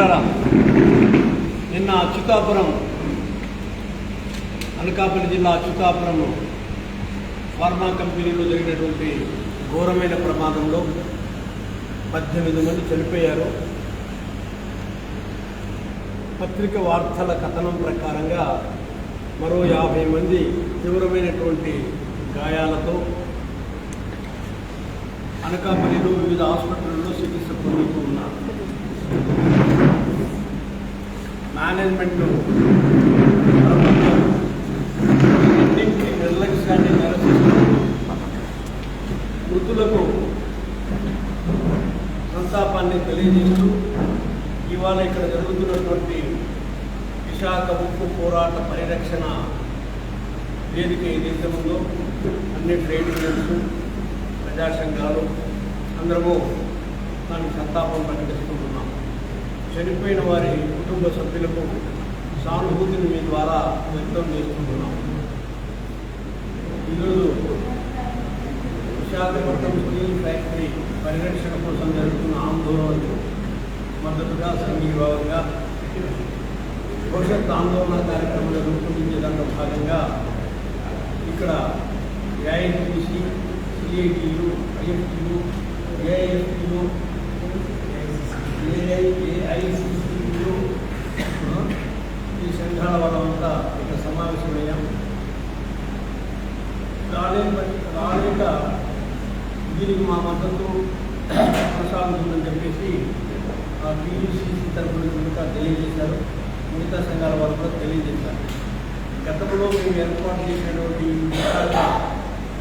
మిత్రులారా నిన్న అచ్యుతాపురం అనకాపల్లి జిల్లా అచ్యుతాపురంలో ఫార్మా కంపెనీలో జరిగినటువంటి ఘోరమైన ప్రమాదంలో పద్దెనిమిది మంది చనిపోయారు. పత్రిక వార్తల కథనం ప్రకారంగా మరో యాభై మంది తీవ్రమైనటువంటి గాయాలతో అనకాపల్లిలో వివిధ హాస్పిటల్లో చికిత్స పొందుతూ ఉన్నారు. మేనేజ్మెంట్ నిర్లక్ష్యాన్ని నిరసిస్తూ మృతులకు సంతాపాన్ని తెలియజేస్తూ ఇవాళ ఇక్కడ జరుగుతున్నటువంటి విశాఖ ఉప్పు పోరాట పరిరక్షణ వేదిక ఏదైతే ఉందో అన్ని ట్రేడ్ యూనియన్స్ ప్రజా సంఘాలు అందరము దానికి సంతాపం ప్రకటిస్తున్నాం చనిపోయిన వారి కుటుంబ సభ్యులకు సానుభూతిని మీ ద్వారా వ్యక్తం చేసుకుంటున్నాం ఈరోజు విశాఖపట్నం స్టీల్ ఫ్యాక్టరీ పరిరక్షణ కోసం జరుగుతున్న ఆందోళనకు మద్దతుగా సంఘీభావంగా భవిష్యత్ ఆందోళన కార్యక్రమాలు రూపొందించే దాంట్లో భాగంగా ఇక్కడ ఏఐటీసీ సిఐటియు ఐఎఫ్టియు ఏఐఎఫ్టియు ఏఐఏఐసిసియు ఈ సంఘాల వాళ్ళంతా ఇక్కడ సమావేశమయ్యాం. రాలేక రాలేక దీనికి మా మద్దతు కొనసాగుతుందని చెప్పేసి ఆ టీయూసీసీ తరఫున మిగతా తెలియజేశారు. మిగతా సంఘాల వాళ్ళు కూడా తెలియజేశారు. గతంలో మేము ఏర్పాటు చేసినటువంటి ఉప్పు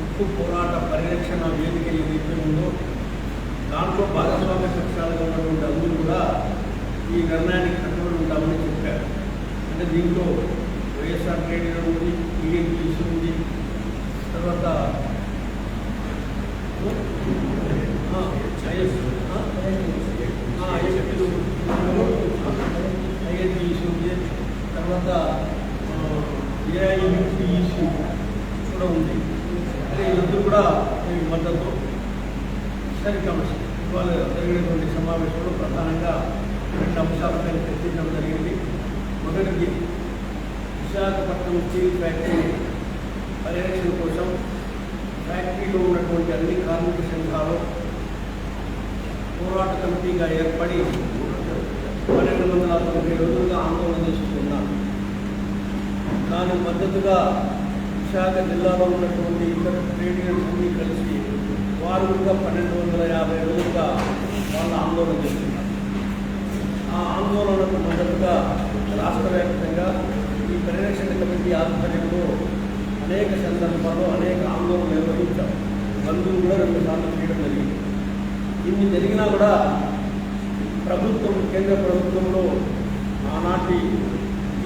ఉక్కు పోరాట పరిరక్షణ వేదిక ఏదైతే ఉందో దాంట్లో భాగస్వామ్య పక్షాలుగా ఉన్నటువంటి అందరూ కూడా ఈ నిర్ణయానికి కట్టుబడి ఉంటామని చెప్పారు. అంటే దీంట్లో వైఎస్ఆర్ ట్రేడ్ ఉంది టీఎన్టీసీ ఉంది తర్వాత ఆ, ఐఎస్ ఐఎన్టీసీ ఉంది తర్వాత ఏఐయుటీసీ కూడా ఉంది. అంటే ఇదంతా కూడా మద్దతు సరి ఇవాళ జరిగినటువంటి సమావేశంలో ప్రధానంగా రెండు అంశాలపై చర్చించడం జరిగింది. మొదటిది విశాఖపట్నం స్టీల్ ఫ్యాక్టరీ పరిరక్షణ కోసం ఫ్యాక్టరీలో ఉన్నటువంటి అన్ని కార్మిక సంఘాలు పోరాట కమిటీగా ఏర్పడి పన్నెండు వందల తొంభై రోజులుగా ఆందోళన చేస్తున్నారు దాని మద్దతుగా విశాఖ జిల్లాలో ఉన్నటువంటి ఇతర ట్రేడ్ యూనియన్స్ అన్నీ కలిసి వారు కూడా పన్నెండు వందల యాభై రోజులుగా వాళ్ళ ఆందోళన చేస్తున్నారు. ఆ ఆందోళనకు మద్దతుగా రాష్ట్ర వ్యాప్తంగా ఈ పరిరక్షణ కమిటీ ఆధ్వర్యంలో అనేక సందర్భాల్లో అనేక ఆందోళనలు నిర్వహించాం బంధువులు కూడా రెండు సార్లు చేయడం జరిగింది. ఇన్ని జరిగినా కూడా ప్రభుత్వం కేంద్ర ప్రభుత్వంలో ఆనాటి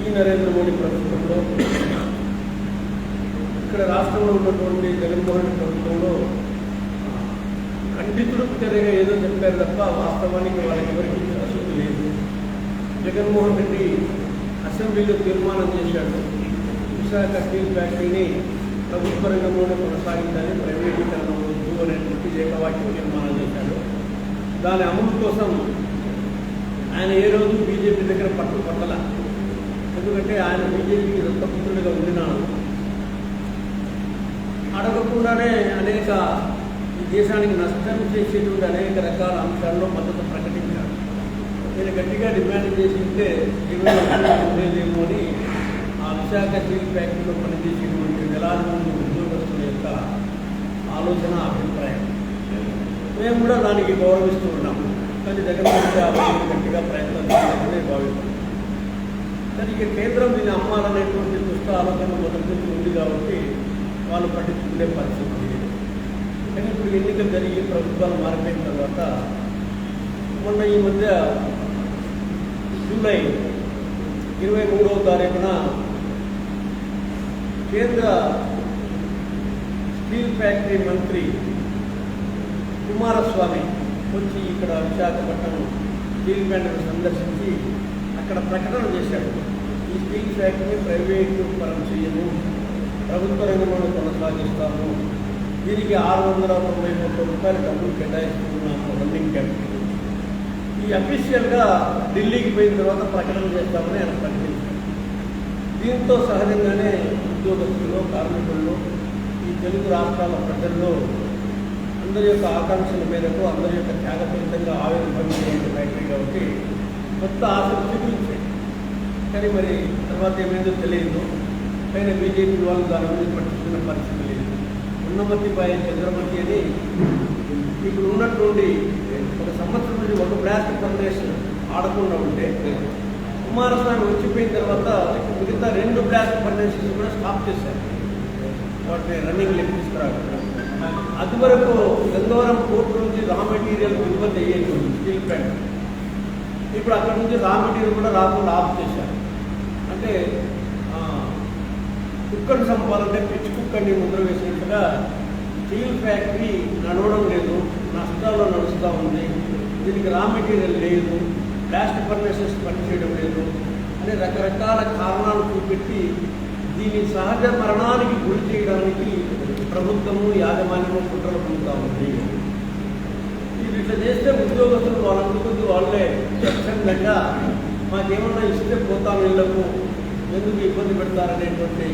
ఈ నరేంద్ర మోడీ ప్రభుత్వంలో ఇక్కడ రాష్ట్రంలో ఉన్నటువంటి జగన్మోహన్ ప్రభుత్వంలో ఖండితుడు తెరగా ఏదో చెప్పారు తప్ప వాస్తవానికి వాళ్ళకి ఎవరికి అసలు లేదు. జగన్మోహన్ రెడ్డి అసెంబ్లీలో తీర్మానం చేశాడు. విశాఖ స్టీల్ ఫ్యాక్టరీని ప్రభుత్వ రంగంలోనే కొనసాగించాలి ప్రైవేటీకరణ వద్దు అనేటువంటి ఏకవాక్యం తీర్మానం చేశాడు. దాని అమలు కోసం ఆయన ఏ రోజు బీజేపీ దగ్గర పట్టు పట్టల. ఎందుకంటే ఆయన బీజేపీకి దత్తపుత్రుడిగా ఉండినాడు. అడగకుండానే అనేక దేశానికి నష్టం చేసేటువంటి అనేక రకాల అంశాల్లో మద్దతు ప్రకటించాడు నేను గట్టిగా డిమాండ్ చేసి ఉంటే ఈరోజు ఉండేదేమో అని ఆ విశాఖ స్టీల్ ఫ్యాక్టరీలో పనిచేసేటువంటి వేలాది మంది ఉద్యోగస్తుల యొక్క ఆలోచన అభిప్రాయం. మేము కూడా దానికి గౌరవిస్తూ ఉన్నాం. కానీ జగన్మోహన్ గట్టిగా ప్రయత్నం చేయాలని భావిస్తున్నాం. కానీ ఇక కేంద్రం దీన్ని అమ్మాలనేటువంటి దుష్ట ఆలోచన మొదటి నుంచి ఉంది కాబట్టి వాళ్ళు పట్టించుకునే పరిస్థితి లేదు. కానీ ఇప్పుడు ఎన్నికలు జరిగి ప్రభుత్వాలు మారిపోయిన తర్వాత మొన్న ఈ మధ్య జూలై ఇరవై మూడవ తారీఖున కేంద్ర స్టీల్ ఫ్యాక్టరీ మంత్రి కుమారస్వామి వచ్చి ఇక్కడ విశాఖపట్నం స్టీల్ ప్లాంట్ను సందర్శించి అక్కడ ప్రకటన చేశాడు. ఈ స్టీల్ ఫ్యాక్టరీ ప్రైవేటు పరం చేయము ప్రభుత్వ రంగంలో కొనసాగిస్తాము. దీనికి ఆరు వందల తొంభై కోట్ల రూపాయలు డబ్బులు కేటాయిస్తున్నాము రన్నింగ్ క్యాపిటల్ ఈ అఫీషియల్గా ఢిల్లీకి పోయిన తర్వాత ప్రకటన చేస్తామని ఆయన ప్రకటించారు. దీంతో సహజంగానే ఉద్యోగస్తులు కార్మికుల్లో ఈ తెలుగు రాష్ట్రాల ప్రజల్లో అందరి యొక్క ఆకాంక్షల మేరకు అందరి యొక్క త్యాగపూరితంగా ఆవిర్భవించిన ఫ్యాక్టరీ కాబట్టి కొత్త ఆశలు చూపించాయి కానీ మరి తర్వాత ఏమైందో తెలియదు. పైన బీజేపీ వాళ్ళు దాని గురించి పట్టించుకున్న పరిస్థితి ఉన్నమతి పై చంద్రమతి అని ఇప్పుడు ఉన్నటువంటి ఒక సంవత్సరం నుంచి ఒక ప్లాస్టిక్ ఫౌండేషన్ ఆడకుండా ఉంటే కుమారస్వామి వచ్చిపోయిన తర్వాత మిగతా రెండు ప్లాస్టిక్ ఫౌండేషన్స్ కూడా స్టాప్ చేశారు. వాటిని రన్నింగ్ లెక్క అది వరకు గంగవరం పోర్టు నుంచి రా మెటీరియల్ ఉత్పత్తి అయ్యేది స్టీల్ ప్లాంట్ ఇప్పుడు అక్కడ నుంచి రా మెటీరియల్ కూడా రాకుండా ఆఫ్ చేశారు. అంటే కుక్కను చంపాలంటే పిచ్చి కుక్కని ముద్ర వేసినట్టుగా స్టీల్ ఫ్యాక్టరీ నడవడం లేదు నష్టాల్లో నడుస్తూ ఉంది దీనికి రా మెటీరియల్ లేదు బ్లాస్ట్ ఫర్నేసెస్ పనిచేయడం లేదు అనే రకరకాల కారణాలు చూపెట్టి దీని సహజ మరణానికి గురి చేయడానికి ప్రభుత్వము యాజమాన్యము కుట్రలు పొందుతూ ఉంది. ఇది ఇట్లా చేస్తే ఉద్యోగస్తులు వాళ్ళందుకు వాళ్ళే స్వచ్ఛందంగా మాకేమన్నా ఇస్తే పోతాం ఇళ్ళకు ఎందుకు ఇబ్బంది పెడతారనేటువంటి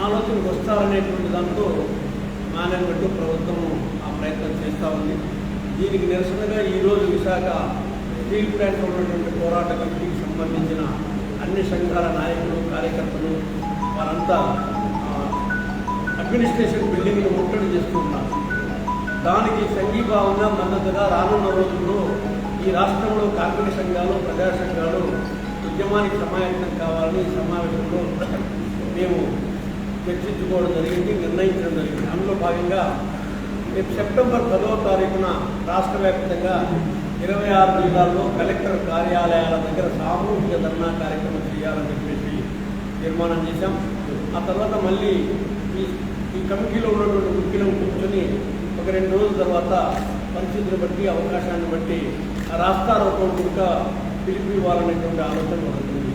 ఆలోచనకు వస్తారనేటువంటి దాంతో మేనేజ్మెంట్ ప్రభుత్వం ఆ ప్రయత్నం చేస్తూ ఉంది. దీనికి నిరసనగా ఈరోజు విశాఖ స్టీల్ ప్లాంట్ ఉన్నటువంటి పోరాట కమిటీకి సంబంధించిన అన్ని సంఘాల నాయకులు కార్యకర్తలు వారంతా అడ్మినిస్ట్రేషన్ బిల్డింగ్ను ముట్టడి చేస్తున్నారు దానికి సంఘీభావంగా మద్దతుగా రానున్న రోజుల్లో ఈ రాష్ట్రంలో కార్మిక సంఘాలు ప్రజా సంఘాలు ఉద్యమానికి సమాయత్తం కావాలని ఈ సమావేశంలో మేము చర్చించుకోవడం జరిగింది నిర్ణయించడం జరిగింది. అందులో భాగంగా రేపు సెప్టెంబర్ పదవ తారీఖున రాష్ట్ర వ్యాప్తంగా ఇరవై ఆరు జిల్లాల్లో కలెక్టర్ కార్యాలయాల దగ్గర సామూహిక ధర్నా కార్యక్రమం చేయాలని చెప్పేసి తీర్మానం చేశాం. ఆ తర్వాత మళ్ళీ ఈ ఈ కమిటీలో ఉన్నటువంటి ముఖ్యులను కూర్చొని ఒక రెండు రోజుల తర్వాత పరిస్థితిని బట్టి అవకాశాన్ని బట్టి ఆ కూడా పిలిపి ఇవ్వాలనేటువంటి ఆలోచన ఉంటుంది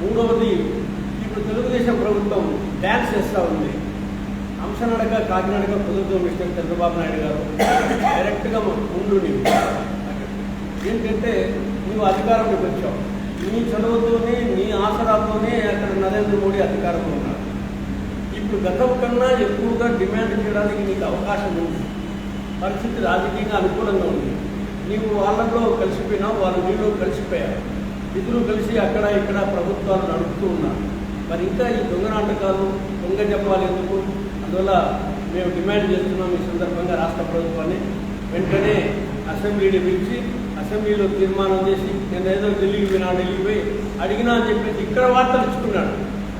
మూడవది ఇప్పుడు తెలుగుదేశం ప్రభుత్వం డ్యాన్స్ చేస్తూ ఉంది. అంశనడక కాకినాడక కుదురుతో మిస్టర్ చంద్రబాబు నాయుడు గారు. డైరెక్ట్గా ముందు ఏంటంటే నువ్వు అధికారంలోకి వచ్చావు. నీ చదువుతోనే నీ ఆసరాతోనే అక్కడ నరేంద్ర మోడీ అధికారంలో ఉన్నాడు ఇప్పుడు గతం కన్నా ఎక్కువగా డిమాండ్ చేయడానికి నీకు అవకాశం ఉంది. పరిస్థితి రాజకీయంగా అనుకూలంగా ఉంది. నీవు వాళ్ళలో కలిసిపోయినావు వాళ్ళు నీలో కలిసిపోయారు. ఇద్దరు కలిసి అక్కడ ఇక్కడ ప్రభుత్వాలు నడుపుతూ ఉన్నారు. మరి ఇంకా ఈ దొంగ నాటకాలు దొంగ చెప్పాలి ఎందుకు? అందువల్ల మేము డిమాండ్ చేస్తున్నాం ఈ సందర్భంగా రాష్ట్ర ప్రభుత్వాన్ని. వెంటనే అసెంబ్లీని పిలిచి అసెంబ్లీలో తీర్మానం చేసి నేను ఏదో ఢిల్లీకి పోయినా ఢిల్లీకి పోయి అడిగినా అని చెప్పేసి ఇక్కడ వార్తలు ఇచ్చుకున్నాడు.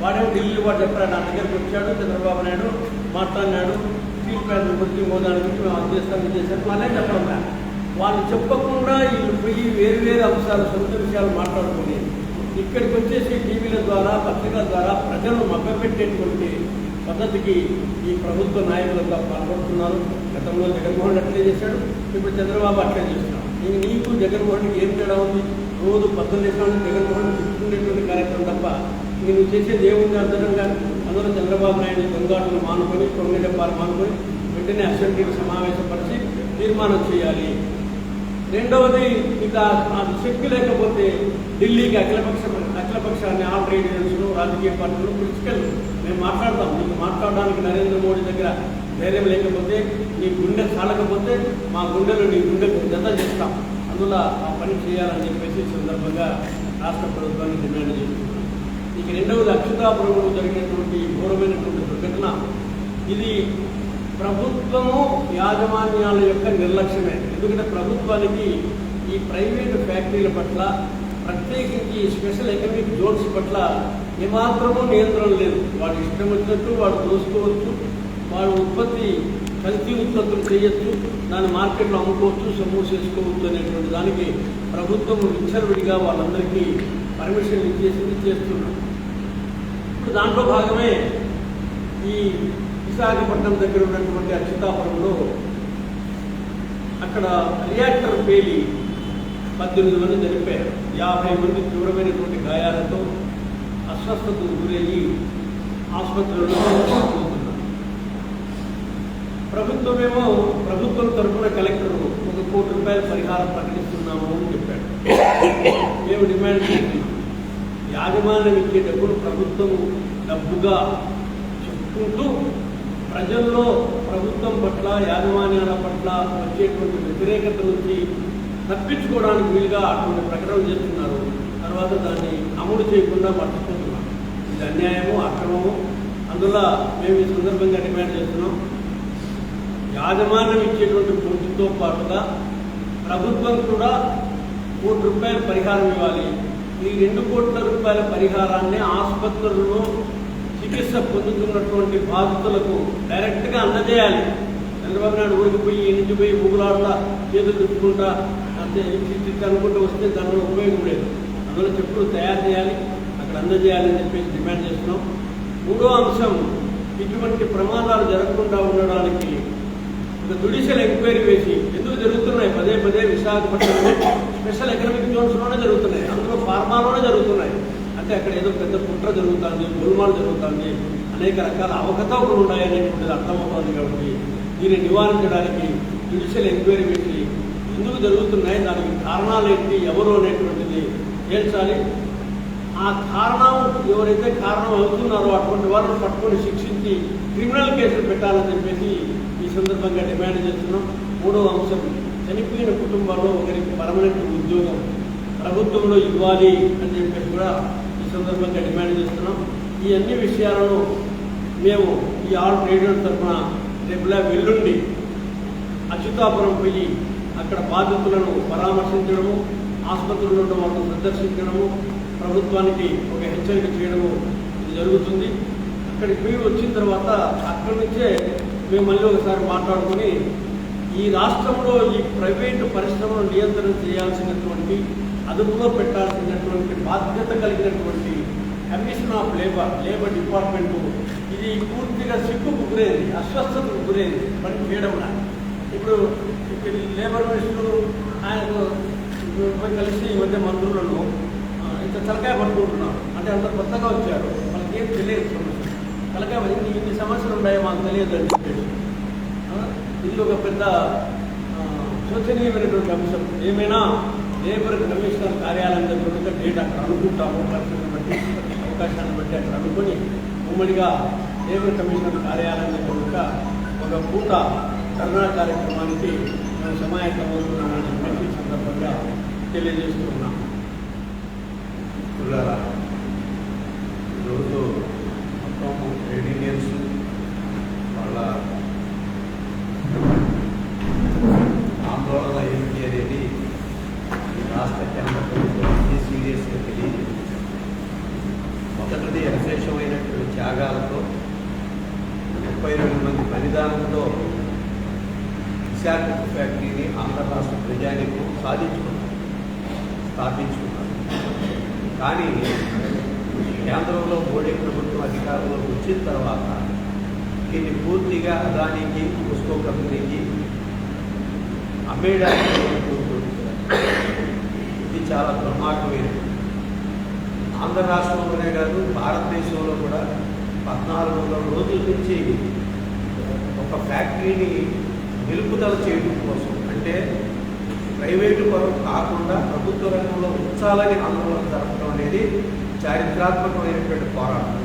వాడేమో ఢిల్లీ వాడు చెప్పాడు నా దగ్గరికి వచ్చాడు చంద్రబాబు నాయుడు మాట్లాడినాడు స్టీల్ ప్లాంట్ గురించి మోదాని గురించి మేము అది చేస్తాం ఇది చేస్తాం వాళ్ళే చెప్పడం వాళ్ళు చెప్పకుండా వీళ్ళు పోయి వేరు వేరు అంశాలు సొంత విషయాలు మాట్లాడుకునేది ఇక్కడికి వచ్చేసి టీవీల ద్వారా పత్రికల ద్వారా ప్రజలను మభ్యపెట్టేటువంటి పద్ధతికి ఈ ప్రభుత్వ నాయకులంతా పాల్పడుతున్నారు. గతంలో జగన్మోహన్ అట్లే చేశాడు ఇప్పుడు చంద్రబాబు అట్లే చేస్తున్నాడు ఇంక నీకు జగన్మోహన్కి ఏం తేడా ఉంది? రోజు పద్దెనిమిది నిమిషాలు జగన్మోహన్ తిట్టుకునేటువంటి కార్యక్రమం తప్ప నేను చేసే చేసేది ఏముంది అర్థంగా? అందరూ చంద్రబాబు నాయుడు దొంగాటలు మానుకొని తొమ్మిది మానుకొని వెంటనే అసెంబ్లీకి సమావేశపరిచి తీర్మానం చేయాలి. రెండవది ఇక శక్తి లేకపోతే ఢిల్లీకి అఖిలపక్ష అఖిలపక్షాన్ని ఆల్ రేడియన్స్ను రాజకీయ పార్టీలు పిలుచుకెళ్ళి మేము మాట్లాడతాం. నీకు మాట్లాడడానికి నరేంద్ర మోడీ దగ్గర ధైర్యం లేకపోతే నీ గుండె చాలకపోతే మా గుండెలు నీ గుండెకు జత చేస్తాం. అందువల్ల ఆ పని చేయాలని చెప్పేసి సందర్భంగా రాష్ట్ర ప్రభుత్వాన్ని డిమాండ్ చేస్తున్నాం. ఇక రెండవది అక్షతాపురంలో జరిగినటువంటి ఘోరమైనటువంటి దుర్ఘటన. ఇది ప్రభుత్వము యాజమాన్యాల యొక్క నిర్లక్ష్యమే. ఎందుకంటే ప్రభుత్వానికి ఈ ప్రైవేటు ఫ్యాక్టరీల పట్ల ప్రత్యేకించి స్పెషల్ ఎకనామిక్ జోన్స్ పట్ల ఏమాత్రమూ నియంత్రణ లేదు. వాడు ఇష్టం వచ్చినట్టు వాడు దోసుకోవచ్చు వాడు ఉత్పత్తి కల్తీ ఉత్పత్తులు చేయొచ్చు దాన్ని మార్కెట్లో అమ్ముకోవచ్చు సొమ్ము చేసుకోవచ్చు అనేటువంటి దానికి ప్రభుత్వం విచ్చలవిడిగా వాళ్ళందరికీ పర్మిషన్ ఇచ్చేసింది చేస్తున్నారు. ఇప్పుడు దాంట్లో భాగమే ఈ విశాఖపట్నం దగ్గర ఉన్నటువంటి అచ్యుతాపురంలో అక్కడ రియాక్టర్ పేలి పద్దెనిమిది మంది చనిపోయారు. యాభై మంది తీవ్రమైనటువంటి గాయాలతో అస్వస్థతకు గురయ్యి ఆసుపత్రిలో పోతున్నారు. ప్రభుత్వమేమో ప్రభుత్వం తరఫున కలెక్టర్ ఒక కోటి రూపాయల పరిహారం ప్రకటిస్తున్నాము అని చెప్పాడు. మేము డిమాండ్ చేస్తున్నాం. యాజమాన్యం ఇచ్చే డబ్బులు ప్రభుత్వం డబ్బుగా చెప్పుకుంటూ ప్రజల్లో ప్రభుత్వం పట్ల యాజమాన్యాల పట్ల వచ్చేటువంటి వ్యతిరేకత నుంచి తప్పించుకోవడానికి వీలుగా అటువంటి ప్రకటన చేస్తున్నారు. తర్వాత దాన్ని అమలు చేయకుండా మర్చిపోతున్నాం ఇది అన్యాయము అక్రమము అందువల్ల మేము ఈ సందర్భంగా డిమాండ్ చేస్తున్నాం. యాజమాన్యం ఇచ్చేటువంటి పూర్తితో పాటుగా ప్రభుత్వం కూడా కోటి రూపాయల పరిహారం ఇవ్వాలి. ఈ రెండు కోట్ల రూపాయల పరిహారాన్ని ఆసుపత్రుల్లో చికిత్స పొందుతున్నటువంటి బాధితులకు డైరెక్ట్గా అందజేయాలి. చంద్రబాబు నాయుడు ఊరికి పోయి ఈ పోయి ఊగులాడుతా చేతులు తిప్పుకుంటా అంతే ఇచ్చి అనుకుంటూ వస్తే దానిలో ఉపయోగం లేదు. అందులో చెప్పులు తయారు చేయాలి అక్కడ అందజేయాలని చెప్పేసి డిమాండ్ చేస్తున్నాం. మూడో అంశం ఇటువంటి ప్రమాదాలు జరగకుండా ఉండడానికి ఒక జుడిషియల్ ఎంక్వైరీ వేసి ఎందుకు జరుగుతున్నాయి? పదే పదే విశాఖపట్నంలో స్పెషల్ ఎకనామిక్ జోన్స్లోనే జరుగుతున్నాయి. అందులో ఫార్మాలోనే జరుగుతున్నాయి. అంటే అక్కడ ఏదో పెద్ద కుట్ర జరుగుతుంది గోల్మాలు జరుగుతుంది అనేక రకాల అవకతవకలు ఉన్నాయనేటువంటిది అర్థమవుతుంది కాబట్టి దీన్ని నివారించడానికి జ్యుడిషియల్ ఎంక్వైరీ పెట్టి ఎందుకు జరుగుతున్నాయి దానికి కారణాలు ఏంటి ఎవరు అనేటువంటిది తేల్చాలి? ఆ కారణం ఎవరైతే కారణం అవుతున్నారో అటువంటి వారిని పట్టుకొని శిక్షించి క్రిమినల్ కేసులు పెట్టాలని చెప్పేసి ఈ సందర్భంగా డిమాండ్ చేస్తున్నాం. మూడవ అంశం చనిపోయిన కుటుంబాల్లో ఒకరికి పర్మనెంట్ ఉద్యోగం ప్రభుత్వంలో ఇవ్వాలి అని చెప్పేసి కూడా సందర్భంగా డిమాండ్ చేస్తున్నాం. ఈ అన్ని విషయాలను మేము ఈ ఆల్ ట్రేడర్స్ తరఫున రేపులా వెల్లుండి అచ్యుతాపురం పోయి అక్కడ బాధితులను పరామర్శించడము ఆసుపత్రుల్లో ఉన్న వాళ్ళను సందర్శించడము ప్రభుత్వానికి ఒక హెచ్చరిక చేయడము ఇది జరుగుతుంది. అక్కడికి పోయి వచ్చిన తర్వాత అక్కడి నుంచే మేము మళ్ళీ ఒకసారి మాట్లాడుకొని ఈ రాష్ట్రంలో ఈ ప్రైవేటు పరిశ్రమను నియంత్రణ చేయాల్సినటువంటి అదుపులో పెట్టాల్సినటువంటి బాధ్యత కలిగినటువంటి commission of labour labour department. ఇది పూర్తిగా సిగ్గుకు గురైంది అస్వస్థతకు గురైంది పని చేయడం ఇప్పుడు ఇక్కడ లేబర్ మినిస్టర్ ఆయనకు కలిసి ఈ మధ్య మంత్రులను ఇంత తలకాయ పట్టుకుంటున్నారు. అంటే అంత కొత్తగా వచ్చారు వాళ్ళకి ఏం తెలియదు సమస్య. తలకాయ పట్టి ఇన్ని సమస్యలు ఉన్నాయో మాకు తెలియదు అని చెప్పేసి. ఇది ఒక పెద్ద శోచనీయమైనటువంటి అంశం. ఏమైనా లేబర్ కమిషనర్ కార్యాలయం దగ్గర ఉంటే డేట్ అక్కడ అనుకుంటాము పరిస్థితిని బట్టి అవకాశాన్ని బట్టి అక్కడ అనుకుని ఉమ్మడిగా లేబర్ కమిషనర్ కార్యాలయం దగ్గర ఒక పూట ధర్నా కార్యక్రమానికి మేము సమాయత్తమవుతున్నామని చెప్పేసి సందర్భంగా తెలియజేస్తున్నాం పిల్లరా ఈరోజు మొత్తం ట్రేడ్ యూనియన్స్ వాళ్ళ ఆందోళన ఏంటి అనేది ఈ రాష్ట్ర కేంద్ర ప్రభుత్వానికి సీరియస్గా తెలియదు మొదటిది అశేషమైనటువంటి త్యాగాలతో ముప్పై విధానంలో విశాఖ ఫ్యాక్టరీని ఆంధ్ర రాష్ట్ర ప్రజానికి సాధించుకున్నారు స్థాపించుకున్నారు. కానీ కేంద్రంలో మోడీ ప్రభుత్వం అధికారంలోకి వచ్చిన తర్వాత దీన్ని పూర్తిగా అదానికి ఉస్కో కంపెనీకి అమ్మేయడానికి ఇది చాలా దుర్మార్గమైనది ఆంధ్ర రాష్ట్రంలోనే కాదు భారతదేశంలో కూడా పద్నాలుగు వందల రోజుల నుంచి ఒక ఫ్యాక్టరీని నిలుపుదల చేయడం కోసం అంటే ప్రైవేటు పరం కాకుండా ప్రభుత్వ రంగంలో ఉంచాలని ఆందోళన జరపడం అనేది చారిత్రాత్మకమైనటువంటి పోరాటం.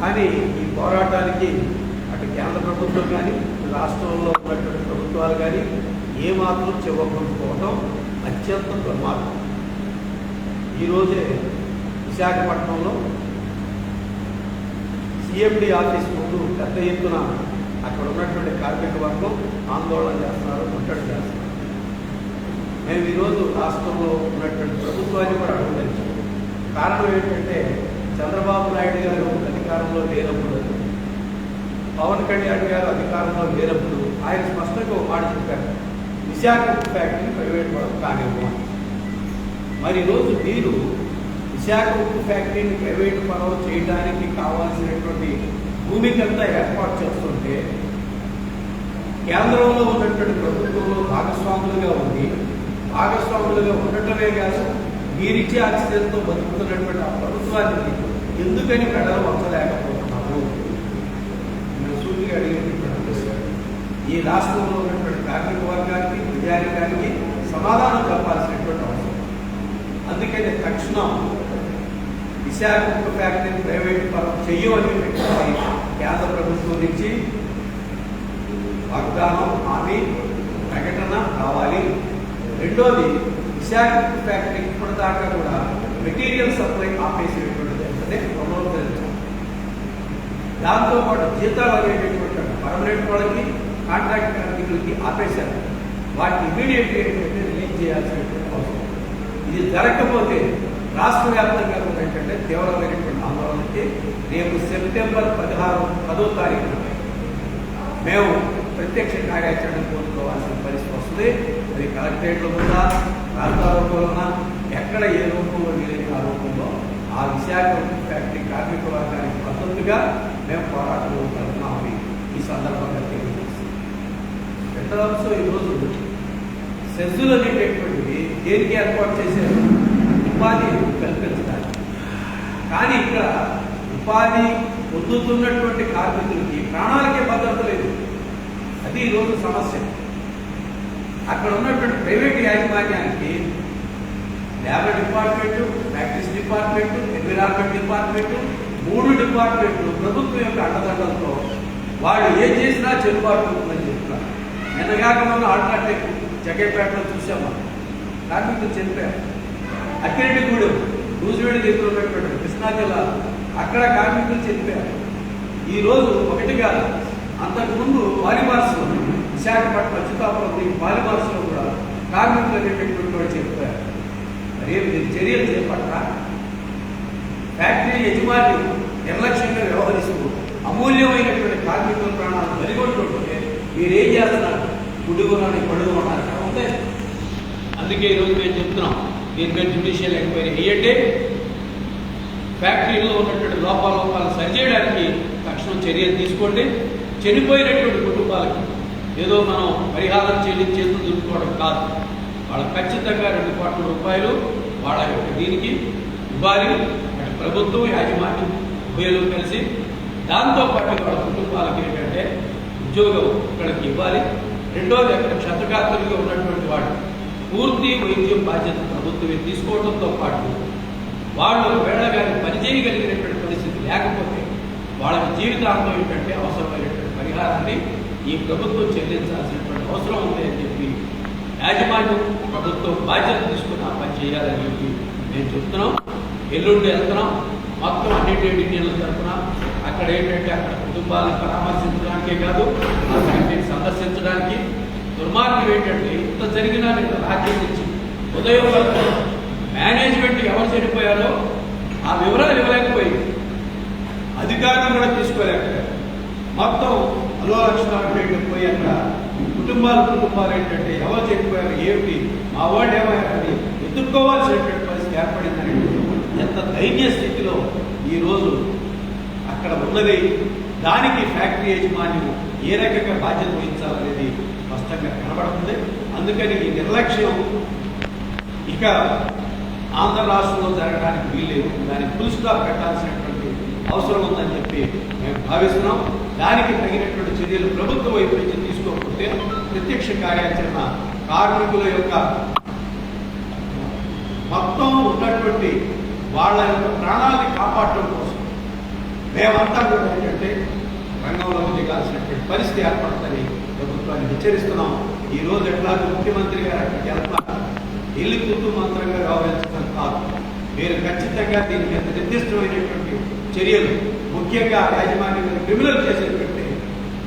కానీ ఈ పోరాటానికి అటు కేంద్ర ప్రభుత్వం కానీ రాష్ట్రంలో ఉన్నటువంటి ప్రభుత్వాలు కానీ ఏమాత్రం చెవ్వకపోవడం అత్యంత ప్రమాదం ఈరోజే విశాఖపట్నంలో సిఎండి ఆఫీస్ ముందు పెద్ద ఎత్తున అక్కడ ఉన్నటువంటి కార్మిక వర్గం ఆందోళన చేస్తున్నారు ముట్టడి చేస్తున్నారు. మేము ఈరోజు రాష్ట్రంలో ఉన్నటువంటి ప్రభుత్వాన్ని కూడా అడగలేదు కారణం ఏంటంటే చంద్రబాబు నాయుడు గారు అధికారంలో లేనప్పుడు పవన్ కళ్యాణ్ గారు అధికారంలో లేనప్పుడు ఆయన స్పష్టంగా ఒక మాట చెప్పారు. విశాఖ ఫ్యాక్టరీ ప్రైవేట్ పడం కానివ్వం మరి ఈరోజు మీరు విశాఖ ఉక్కు ఫ్యాక్టరీని ప్రైవేటు పనులు చేయడానికి కావాల్సినటువంటి భూమికంతా ఏర్పాటు చేస్తుంటే కేంద్రంలో ఉన్నటువంటి ప్రభుత్వంలో భాగస్వాములుగా ఉంది భాగస్వాములుగా ఉండటమే కాదు మీరిచ్చే ఆక్సిజన్తో బతుకుతున్నటువంటి ఆ ప్రభుత్వానికి ఎందుకని మెడలు వంచలేకపోతున్నాము నేను సూటిగా అడిగినటువంటి ఈ రాష్ట్రంలో ఉన్నటువంటి కార్మిక వర్గానికి ప్రజానికానికి సమాధానం చెప్పాల్సినటువంటి అవసరం. అందుకని తక్షణం విశాఖ ఫ్యాక్టరీ ప్రైవేట్ పరం చెయ్యమని పెట్టుకొని కేంద్ర ప్రభుత్వం నుంచి వాగ్దానం హామీ ప్రకటన కావాలి రెండోది విశాఖ ఫ్యాక్టరీ ఇప్పటిదాకా కూడా మెటీరియల్ సప్లై ఆపేసేటువంటిది అంటే పునరుద్ధరించాలి దాంతోపాటు జీతాలు అనేటటువంటి పర్మనెంట్ వాళ్ళకి కాంట్రాక్ట్ కార్మికులకి ఆపేశారు. వాటిని ఇమీడియట్గా ఏంటంటే రిలీజ్ చేయాల్సినటువంటి అవసరం. ఇది జరగకపోతే రాష్ట్ర వ్యాప్తంగా ఉన్నటువంటి తీవ్రమైనటువంటి అంటే రేపు సెప్టెంబర్ పదహారు పదో తారీఖు మేము ప్రత్యక్ష కార్యాచరణ కోరుకోవాల్సిన పరిస్థితి వస్తుంది. అది కలెక్టరేట్లో ఉందా ప్రాంతారోపణ ఎక్కడ ఏ రూపంలో వీలైన ఆ రూపంలో ఆ విశాఖ ఫ్యాక్టరీ కార్మిక వర్గానికి మద్దతుగా మేము పోరాటం కలుపుతున్నామని ఈ సందర్భంగా తెలియజేస్తుంది రెండవ అంశం ఈరోజు సెజ్జులు అనేటటువంటివి దేనికి ఏర్పాటు చేశారు? ఉపాధి కల్పించడానికి. కానీ ఇక్కడ ఉపాధి పొందుతున్నటువంటి కార్మికులకి ప్రాణాలకే భద్రత లేదు. అది ఈరోజు సమస్య. అక్కడ ఉన్నటువంటి ప్రైవేట్ యాజమాన్యానికి labour department practice department environment department మూడు డిపార్ట్మెంట్లు ప్రభుత్వం యొక్క అండదండలతో వాళ్ళు ఏం చేసినా చెల్లుబాటు అవుతుందని చెప్తారు నిన్నగాక మనం ఆల్ట్రాటెక్ జగేపేటలో చూసాము? కార్మికులు చెప్పారు అక్కిరెడ్డిగూడెం రూజువేడి దగ్గర ఉన్నటువంటి కృష్ణా జిల్లా అక్కడ కార్మికులు చెప్పారు. ఈ రోజు ఒకటిగా అంతకుముందు పాలిమార్స్లో విశాఖపట్నం అచ్యుతాపురం పాలిమార్స్లో కూడా కార్మికులు అనేటటువంటి వాడు చెప్పారు. మరి చర్యలు చేపట్టరా? ఫ్యాక్టరీ యజమాని నిర్లక్ష్యంగా వ్యవహరిస్తూ అమూల్యమైనటువంటి కార్మికుల ప్రాణాలు బలిగొంటుంటే మీరేం చేస్తున్నారు? గుడుగునాన్ని పడుగున్నారు ఉంటే అందుకే ఈరోజు మేము చెప్తున్నాం దీని జ్యుడిషియల్ ఎంక్వైరీ వేయండి ఫ్యాక్టరీలో ఉన్నటువంటి లోపాలోపాలు సరిచేయడానికి తక్షణం చర్యలు తీసుకోండి. చనిపోయినటువంటి కుటుంబాలకి ఏదో మనం పరిహారం చెల్లించేందుకు దులుపుకోవడం కాదు. వాళ్ళకి ఖచ్చితంగా రెండు కోట్ల రూపాయలు వాళ్ళ యొక్క దీనికి ఇవ్వాలి. అటు ప్రభుత్వం యాజమాన్యం ఉభయలు కలిసి దాంతోపాటు వాళ్ళ కుటుంబాలకు ఏంటంటే ఉద్యోగం ఇక్కడికి ఇవ్వాలి. రెండోది అక్కడ క్షతగాత్రులుగా ఉన్నటువంటి వాడు పూర్తి వైద్యం బాధ్యత ప్రభుత్వమే తీసుకోవడంతో పాటు వాళ్ళు వేళ పనిచేయగలిగినటువంటి పరిస్థితి లేకపోతే వాళ్ళ జీవితాంతం ఏంటంటే అవసరమైనటువంటి పరిహారాన్ని ఈ ప్రభుత్వం చెల్లించాల్సినటువంటి అవసరం ఉంది అని చెప్పి యాజమాన్యం ప్రభుత్వం బాధ్యత తీసుకుని ఆ పని చేయాలని చెప్పి మేము చెప్తున్నాం. ఎల్లుండి వెళ్తున్నాం. మొత్తం అన్ని ట్రేడ్ యూనియన్ల తరఫున అక్కడ ఏంటంటే అక్కడ కుటుంబాలను పరామర్శించడానికే కాదు ఆ ఫ్యాక్టరీని సందర్శించడానికి దుర్మార్గం ఏంటంటే ఇంత జరిగినా నేను రాజ్యం ఉదయం వరకు మేనేజ్మెంట్ ఎవరు చనిపోయారో ఆ వివరాలు ఇవ్వలేకపోయింది. అధికారం కూడా తీసుకోలేకపోయారు. మొత్తం అలో లక్షణాలు పోయి అక్కడ కుటుంబాలు కుటుంబాలు ఏంటంటే ఎవరు చనిపోయారు ఏమిటి మా వాళ్ళు ఏమయ్యారని ఎదుర్కోవాల్సినటువంటి పరిస్థితి ఏర్పడిందని ఎంత దైన్య స్థితిలో ఈరోజు అక్కడ ఉన్నది. దానికి ఫ్యాక్టరీ యాజమాన్యం ఏ రకంగా బాధ్యత వహించాలనేది స్పష్టంగా కనబడుతుంది. అందుకని ఈ నిర్లక్ష్యం ఇక ఆంధ్ర రాష్ట్రంలో జరగడానికి వీల్లేదు. దానికి ఫుల్ స్టాప్ పెట్టాల్సినటువంటి అవసరం ఉందని చెప్పి మేము భావిస్తున్నాం. దానికి తగినటువంటి చర్యలు ప్రభుత్వం వైపు నుంచి తీసుకోకపోతే ప్రత్యక్ష కార్యాచరణ కార్మికుల యొక్క మొత్తం ఉన్నటువంటి వాళ్ళ యొక్క ప్రాణాలని కాపాడటం కోసం మేమంతా కూడా ఏంటంటే రంగంలోకి దిగాల్సినటువంటి పరిస్థితి ఏర్పడుతుందని ప్రభుత్వాన్ని హెచ్చరిస్తున్నాం. ఈ రోజు ఎట్లాగో ముఖ్యమంత్రి గారు అక్కడికి వెళ్తున్నారు. ఇల్లు తుత్తు మంత్రంగా గౌరవించారు కాదు మీరు ఖచ్చితంగా దీని మీద నిర్దిష్టమైనటువంటి చర్యలు ముఖ్యంగా యాజమాన్యం క్రిమినల్ చేసినటువంటి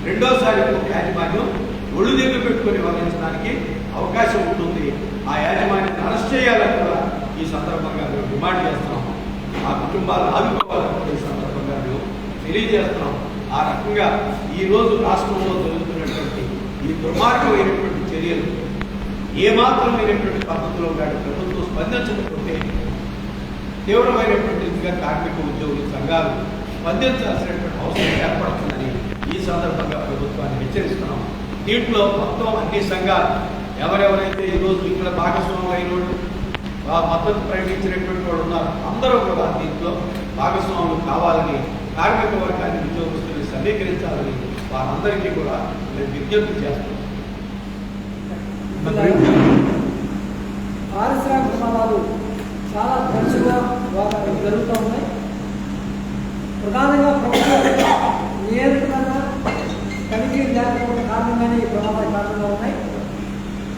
రెండోసారి యాజమాన్యం ఒళ్ళు దగ్గర పెట్టుకొని వాదించడానికి అవకాశం ఉంటుంది. ఆ యాజమాన్యాన్ని అరెస్ట్ చేయాలని కూడా ఈ సందర్భంగా మేము డిమాండ్ చేస్తున్నాం. ఆ కుటుంబాలు ఆదుకోవాలని ఈ సందర్భంగా మేము తెలియజేస్తున్నాం. ఆ రకంగా ఈ రోజు రాష్ట్రంలో జరుగుతున్నటువంటి ఈ దుర్మార్గమైనటువంటి చర్యలు ఏమాత్రమైనటువంటి పద్ధతిలో కానీ ప్రభుత్వం స్పందించకపోతే తీవ్రమైనటువంటి కార్మిక ఉద్యోగుల సంఘాలు స్పందించాల్సినటువంటి అవసరం ఏర్పడుతుందని ఈ సందర్భంగా ప్రభుత్వాన్ని హెచ్చరిస్తున్నాం. దీంట్లో మొత్తం అన్ని సంఘాలు ఎవరెవరైతే ఈరోజు ఇక్కడ భాగస్వాములైన అయినోడు ఆ మద్దతు ప్రకటించినటువంటి వాళ్ళు ఉన్నారు అందరూ కూడా దీంట్లో భాగస్వాములు కావాలని కార్మిక వర్గాన్ని ఉద్యోగస్తుల్ని సమీకరించాలని వారందరికీ కూడా నేను విజ్ఞప్తి చేస్తున్నాం పారిశ్రామిక ప్రమాదాలు చాలా తరచుగా వారు జరుగుతూ ఉన్నాయి. ప్రధానంగా ప్రభుత్వం నియంత్రణ తనిఖీ లేకపోవడం కారణంగానే ఈ ప్రమాదాలు కారణంగా ఉన్నాయి.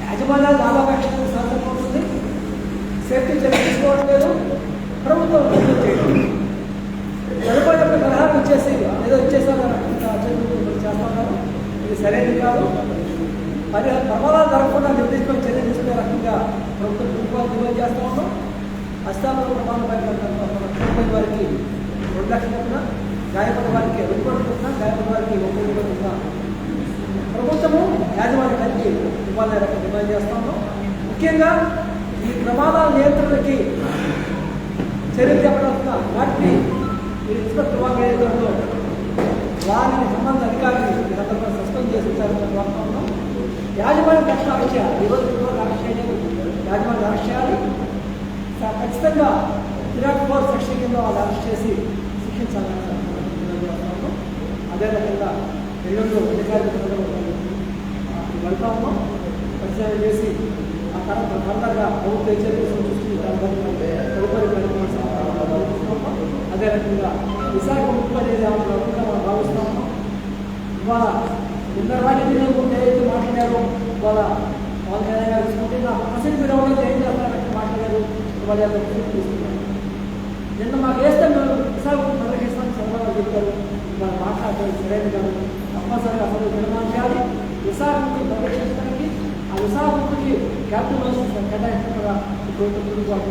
యాజమాన్యాలు లాభాపేక్షకు సాధ్యం సేఫ్టీ చర్య తీసుకోవడం లేదు. ప్రభుత్వం ఉద్యోగం చేయడం లేదు. సరిపోయిన ఇచ్చేసి ఏదో ఇచ్చేసాను చేస్తా ఉన్నారు ఇది సరైనది కాదు. మరి ప్రమాదాలు జరగకుండా నిర్దిష్టమైన చర్య తీసుకునే రకంగా ప్రభుత్వం ప్రభుత్వాలు డిమాండ్ చేస్తూ ఉన్నాం. అస్తాపన ప్రమాదం పడిన వారికి రెండు లక్షల చొప్పున గాయపడిన వారికి రెండు కోట్ల చొప్పున గాయపడిన వారికి ఒక కోటి చొప్పున. ప్రభుత్వము యాజమాన్య కలిగి ఇవ్వాలనే రకం డిమాండ్ చేస్తా ఉన్నాం. ముఖ్యంగా ఈ ప్రమాదాల నియంత్రణకి చర్యలు చెప్పడానికి వాటిని మీరు ఇన్స్పెక్టర్ వారు వారిని సంబంధ అధికారిని సస్పెండ్ చేసి ఉంచారని కోరుతా ఉన్నాం. యాజమాన్యం పక్షం అరెస్ట్ చేయాలి ఈరోజు ఇటువంటి అరెస్ట్ చేయలేదు యాజమాన్యం అరెస్ట్ చేయాలి ఖచ్చితంగా విరాట్ ఫోర్ సెక్షన్ కింద వాళ్ళు అరెస్ట్ చేసి శిక్షించాలని డిమాండ్ చేస్తా ఎల్లుండు అధికారులు వెళ్తా ఉన్నాం పరిశీలన చేసి ఆ తర్వాత తొందరగా ప్రభుత్వ చర్యలు చూస్తుంది తదుపరి అదే రకంగా విశాఖ ముప్పు భావిస్తున్నాము. ఇవాళ ఇద్దరు వాటిని ఏదైతే మాట్లాడారో? ఇవాళ వాళ్ళకి ఏదైనా తీసుకుంటే నా అసలు మీరు ఏం చేస్తారంటే మాట్లాడారు. వాళ్ళ యొక్క తీసుకున్నారు. నిన్న మాకు వేస్తే మేము విశాఖపట్నం ప్రదర్శిస్తామని చంద్రబాబు చెప్పారు. ఇవాళ మాట్లాడతారు సరైన కాదు. తప్పనిసరిగా అసలు నిర్మాణం చేయాలి. విశాఖపట్నం ప్రదర్శించడానికి ఆ విశాఖపట్నంకి క్యాపిటల్ కేటాయించకుండా ఈ ప్రభుత్వం